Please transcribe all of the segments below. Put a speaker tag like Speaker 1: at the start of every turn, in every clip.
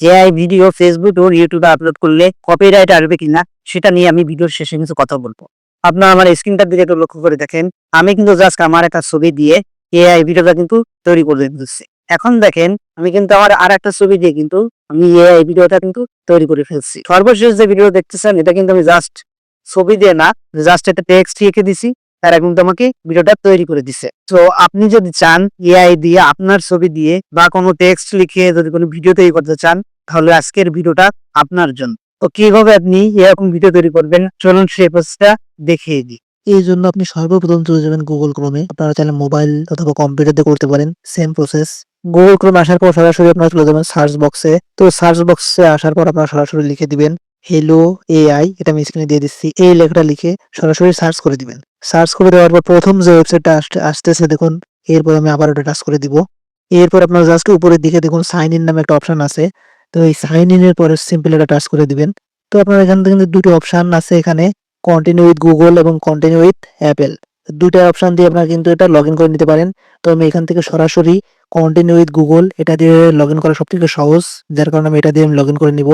Speaker 1: AI video Facebook ও ইউটিউবে upload করলে copyright আসবে কিনা, সেটা নিয়ে আমি ভিডিওর শেষে কিছু কথা বলব। আপনারা আমার স্ক্রিনটার দিকে একটু লক্ষ্য করে দেখেন। আমি কিন্তু জাস্ট আমার একটা ছবি দিয়ে এআই ভিডিওটা কিন্তু তৈরি করে দিচ্ছি এখন দেখেন, আমি কিন্তু আমার আর একটা ছবি দিয়ে কিন্তু আমি এআই ভিডিওটা কিন্তু তৈরি করে ফেলছি। সর্বশেষ যে ভিডিও দেখতেছেন, এটা কিন্তু আমি জাস্ট ছবি দিয়ে না জাস্ট একটা টেক্সট লিখে দিছি। তারা কিন্তু আমাকে ভিডিওটা তৈরি করে দিছে। তো আপনি যদি চান এআই দিয়ে আপনার ছবি দিয়ে বা কোনো টেক্সট লিখে যদি কোনো ভিডিও তৈরি করতে চান, তাহলে আজকের ভিডিওটা আপনার জন্য। তো কীভাবে আপনি এরকম ভিডিও তৈরি করবেন, চলুন সেই প্রসেসটা দেখিয়ে দিই।
Speaker 2: এই জন্য আপনি সর্বপ্রথম চলে যাবেন গুগল ক্রোমে আপনারা চাইলে মোবাইল অথবা কম্পিউটার করতে পারেন সেম প্রসেস গুগল ক্রোম আসার পর সরাসরি আপনারা চলে যাবেন সার্চ বক্সে তো সার্চ বক্সে আসার পর আপনারা সরাসরি লিখে দিবেন হ্যালো এআই এটা আমি স্ক্রিনে দিয়ে দিচ্ছি। এই লেখাটা লিখে সরাসরি সার্চ করে দিবেন। সার্চ করে দেওয়ার পর প্রথম যে ওয়েবসাইটটা আসতেছে দেখুন, এরপর আমি আবার ওটা টাচ করে দিব। এরপর আপনার জাস্ট উপরের দিকে দেখুন সাইন ইন নামে একটা অপশন আছে। তো এই সাইন ইনের পরে সিম্পল এটা টাচ করে দিবেন। তো আপনার এখান থেকে দুটো অপশন আছে এখানে কন্টিনিউ উইথ গুগল এবং কন্টিনিউ উইথ অ্যাপেল দুইটা অপশন দিয়ে আপনারা কিন্তু এটা লগ করে নিতে পারেন। তো আমি এখান থেকে সরাসরি কন্টিনিউ উইথ গুগল এটা দিয়ে লগ করা সব থেকে সহজ। যার কারণে আমি এটা দিয়ে আমি লগ করে নিব।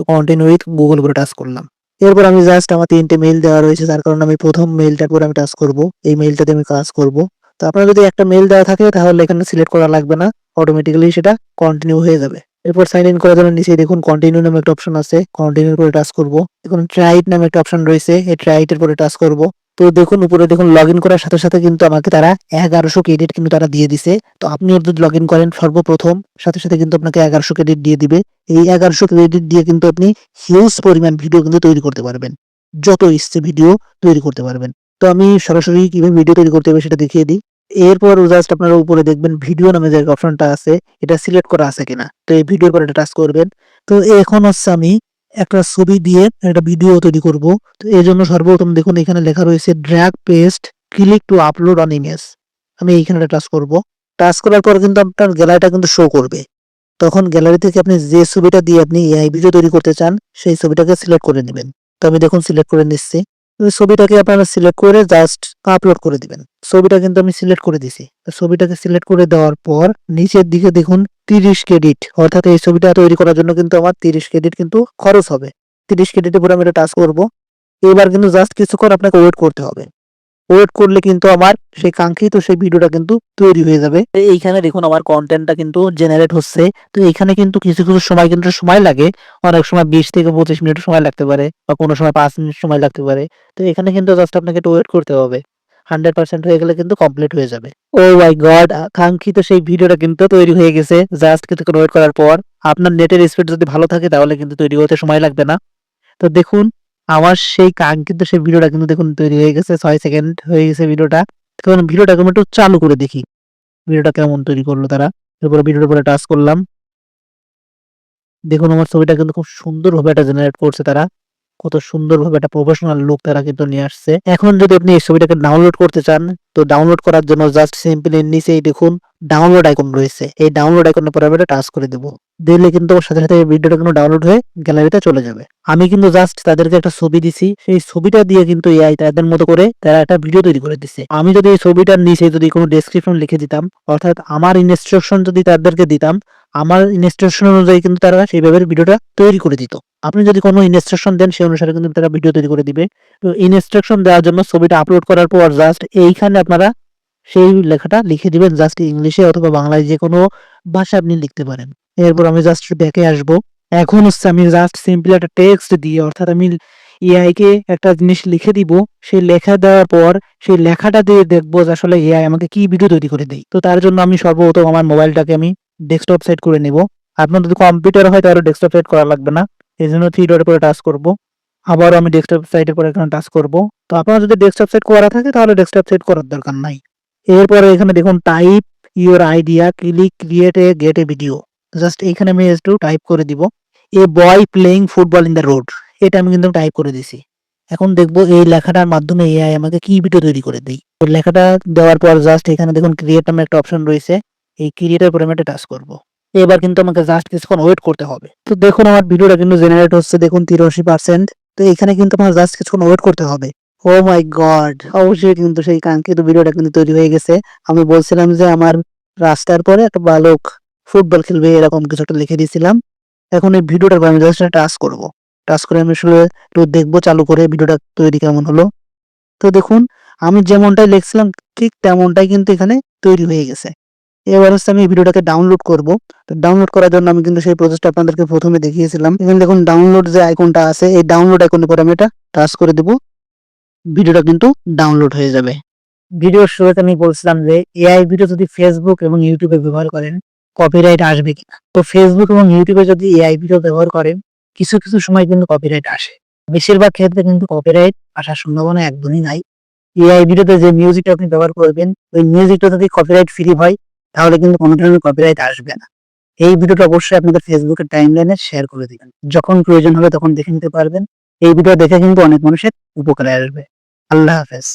Speaker 2: তো কন্টিনিউ উইথ গুগল করে টাচ করলাম। এরপর আমি জাস্ট আমার তিনটে মেইল দেওয়া রয়েছে তার কারণে আমি প্রথম মেইলটার পর আমি টাচ করব। এই মেইলটাতে আমি কাজ করব। তো আপনার যদি একটা মেইল দেওয়া থাকে, তাহলে এখানে সিলেক্ট করা লাগবে না। অটোমেটিক্যালি সেটা কন্টিনিউ হয়ে যাবে। এরপর সাইন ইন করার জন্য নিচে দেখুন কন্টিনিউ নামে একটা অপশন আছে। কন্টিনিউ করে টাচ করব। এখন ট্রাইট নামে একটা অপশন রয়েছে। এই ট্রাইটের পরে টাচ করব। তো দেখুন, উপরে দেখুন লগ করার সাথে সাথে কিন্তু আমাকে তারা এগারোশো ক্রেডিট কিন্তু তারা দিয়ে দিছে। তো আপনিও যদি লগ করেন সর্বপ্রথম, সাথে সাথে কিন্তু আপনাকে এগারোশো ক্রেডিট দিয়ে দিবে। এই এগারোশো ক্রেডিট দিয়ে কিন্তু আপনি হিউজ পরিমাণ ভিডিও কিন্তু তৈরি করতে পারবেন। যত ইচ্ছে ভিডিও তৈরি করতে পারবেন। তো আমি সরাসরি কীভাবে ভিডিও তৈরি করতে হবে সেটা দেখিয়ে দিই। এরপর জাস্ট আপনারা উপরে দেখবেন ভিডিও নামে যে অপশনটা আছে, এটা সিলেক্ট করা আছে কিনা। তো এই ভিডিওর পর এটা টাচ করবেন। তো এখন হচ্ছে আমি একটা ছবি দিয়ে একটা ভিডিও তৈরি করব। তো এর জন্য সর্বপ্রথম দেখুন, এখানে লেখা রয়েছে drag paste click to upload on image আমি এইখানে টাচ করব। টাচ করার পর কিন্তু আপনার গ্যালারিটা কিন্তু শো করবে। তখন গ্যালারি থেকে আপনি যে ছবিটা দিয়ে আপনি এআই ভিডিও তৈরি করতে চান, সেই ছবিটাকে সিলেক্ট করে নেবেন। তো আমি দেখুন সিলেক্ট করে নিচ্ছি। ছবিটাকে আপনারা সিলেক্ট করে জাস্ট আপলোড করে দিবেন। ছবিটা কিন্তু আমি সিলেক্ট করে দিছি। ছবিটাকে সিলেক্ট করে দেওয়ার পর নিচের দিকে দেখুন তিরিশ ক্রেডিট অর্থাৎ এই ছবিটা তৈরি করার জন্য কিন্তু আমার তিরিশ ক্রেডিট কিন্তু খরচ হবে। তিরিশ ক্রেডিটের উপরে আমি এটা টাচ করব। এবার কিন্তু জাস্ট কিছুক্ষণ আপনাকে ওয়েট করতে হবে। ওয়েট করলে কিন্তু আমার সেই কাঙ্ক্ষিত সেই ভিডিওটা কিন্তু তৈরি হয়ে যাবে। এইখানে দেখুন আমার কন্টেন্টটা কিন্তু জেনারেট হচ্ছে। তো এখানে কিন্তু কিছু কিছু সময় কিন্তু সময় লাগে। অনেক সময় বিশ থেকে পঁচিশ মিনিট সময় লাগতে পারে বা কোনো সময় পাঁচ মিনিট সময় লাগতে পারে। তো এখানে কিন্তু জাস্ট আপনাকে একটু ওয়েট করতে হবে। হান্ড্রেড পার্সেন্ট হয়ে গেলে কিন্তু কমপ্লিট হয়ে যাবে। ও মাই গড কাঙ্ক্ষিত সেই ভিডিওটা কিন্তু তৈরি হয়ে গেছে। জাস্ট কিছুক্ষণ ওয়েট করার পর আপনার নেটের স্পিড যদি ভালো থাকে তাহলে কিন্তু তৈরি হতে সময় লাগবে না। তো দেখুন আমার সেই কাঙ্ক্ষিত সেই ভিডিওটা কিন্তু দেখুন তৈরি হয়ে গেছে, ছয় সেকেন্ড হয়ে গেছে ভিডিওটা। এখন ভিডিওটাকে আমি একটু চালু করে দেখি। ভিডিওটা কেমন তৈরি করল তারা। এরপরে ভিডিওর উপরে টাচ করলাম। দেখুন, আমার ছবিটা কিন্তু খুব সুন্দরভাবে এটা জেনারেট করছে তারা। কত সুন্দরভাবে একটা প্রফেশনাল লুক তারা কিন্তু নিয়ে আসছে। এখন যদি আপনি এই ছবিটাকে ডাউনলোড করতে চান, তো ডাউনলোড করার জন্য জাস্ট সিম্পলি নিচেই দেখুন ডাউনলোড আইকন রয়েছে। এই ডাউনলোড আইকনের পরে আমি এটা টাচ করে দেবো। দিলে কিন্তু সাথে সাথে ভিডিওটা কিন্তু ডাউনলোড হয়ে গ্যালারিতে চলে যাবে। আমি কিন্তু জাস্ট তাদেরকে একটা ছবি দিছি। সেই ছবিটা দিয়ে কিন্তু এআই তাদের মতো করে তারা একটা ভিডিও তৈরি করে দিচ্ছে আমি যদি এই ছবিটার নিচে যদি কোনো ডেসক্রিপশন লিখে দিতাম, অর্থাৎ আমার ইনস্ট্রাকশন যদি তাদেরকে দিতাম আমার ইনস্ট্রাকশন অনুযায়ী কিন্তু তারা সেইভাবে ভিডিওটা তৈরি করে দিত। আপনি যদি কোনো ইনস্ট্রাকশন দেন, সেই অনুসারে কিন্তু তারা ভিডিও তৈরি করে দিবে। তো ইনস্ট্রাকশন দেওয়ার জন্য ছবিটা আপলোড করার পর জাস্ট এইখানে আপনারা সেই লেখাটা লিখে দিবেন জাস্ট ইংলিশে অথবা বাংলায় যে কোনো ভাষা আপনি লিখতে পারেন। এরপর আমি জাস্ট ব্যাকে আসব। এখন হচ্ছে আমি জাস্ট সিম্পলি একটা টেক্সট দিয়ে, অর্থাৎ আমি এআই কে একটা জিনিস লিখে দিব, সেই লেখা দেওয়ার পর সেই লেখাটা দিয়ে দেখব যে আসলে এআই আমাকে কি ভিডিও তৈরি করে দেয়। তো তার জন্য আমি সর্বপ্রথম আমার মোবাইলটাকে আমি ডেস্কটপ সেট করে নেব। আপনার যদি কম্পিউটার হয়, তাহলে ডেস্কটপ সেট করা লাগবে না। এই জন্য থ্রি ডটের পরে টাচ করব। আবারও আমি ডেস্কটপ সাইটের পরে এখানে টাচ করব। তো আপনার যদি ডেস্কটপ সেট করা থাকে, তাহলে ডেস্কটপ সেট করার দরকার নাই। এরপরে এখানে দেখুন type your idea click create a get a video just এখানে আমি একটু টাইপ করে দিব। A boy playing football in the road এটা আমি কিন্তু টাইপ করে দিছি এখন দেখব এই লেখাটার মাধ্যমে এআই আমাকে কি ভিডিও তৈরি করে দেই লেখাটা দেওয়ার পর জাস্ট এখানে দেখুন ক্রিয়েট নামে একটা অপশন রয়েছে। এই ক্রিয়েটের একটা টাচ করব। এবার কিন্তু আমাকে জাস্ট কিছুক্ষণ ওয়েট করতে হবে। তো দেখুন আমার ভিডিওটা কিন্তু জেনারেট হচ্ছে, দেখুন তিরাশি পার্সেন্ট তো এখানে কিন্তু আমার জাস্ট কিছুক্ষণ ওয়েট করতে হবে। ও মাই গড অবশ্যই কিন্তু সেই কাঙ্ক্ষিত ভিডিওটা কিন্তু তৈরি হয়ে গেছে। আমি বলছিলাম যে আমার রাস্তার পরে একটা বালক ফুটবল খেলবে, এরকম কিছু একটা লিখে দিয়েছিলাম। এখন এই ভিডিওটার আমি জাস্ট টাচ করব। টাচ করে আমি আসলে একটু দেখব, চালু করে ভিডিওটা তৈরি কেমন হলো। তো দেখুন, আমি যেমনটাই লিখছিলাম, ঠিক তেমনটাই কিন্তু এখানে তৈরি হয়ে গেছে। এবার আমি ভিডিওটাকে ডাউনলোড করব। তো ডাউনলোড করার জন্য আমি কিন্তু সেই প্রসেসটা আপনাদেরকে প্রথমে দেখিয়েছিলাম। এখানে দেখুন ডাউনলোড যে আইকনটা আছে, এই ডাউনলোড আইকনের পরে আমি এটা টাচ করে দেব। ভিডিওটা কিন্তু ডাউনলোড হয়ে যাবে।
Speaker 1: ভিডিওর শুরুতে আমি বলছিলাম যে এআই ভিডিও যদি ফেসবুক এবং ইউটিউবে ব্যবহার করেন কপিরাইট আসবে কিনা? তো ফেসবুক এবং ইউটিউবে যদি এআই ভিডিও ব্যবহার করেন, কিছু কিছু সময় কিন্তু কপিরাইট আসে। বেশিরভাগ ক্ষেত্রে কিন্তু কপিরাইট আসার সম্ভাবনা একদমই নাই। এআই ভিডিওতে যে মিউজিকটা আপনি ব্যবহার করবেন, ওই মিউজিকটা যদি কপিরাইট ফ্রি হয় তাহলে কিন্তু কোনো ধরনের কপিরাইট আসবে না। এই ভিডিওটা অবশ্যই আপনাদের ফেসবুকের টাইমলাইনে শেয়ার করে দিবেন। যখন প্রয়োজন হবে তখন দেখে নিতে পারবেন। এই ভিডিও দেখে কিন্তু অনেক মানুষের উপকারে আসবে। আল্লাহ হাফেজ।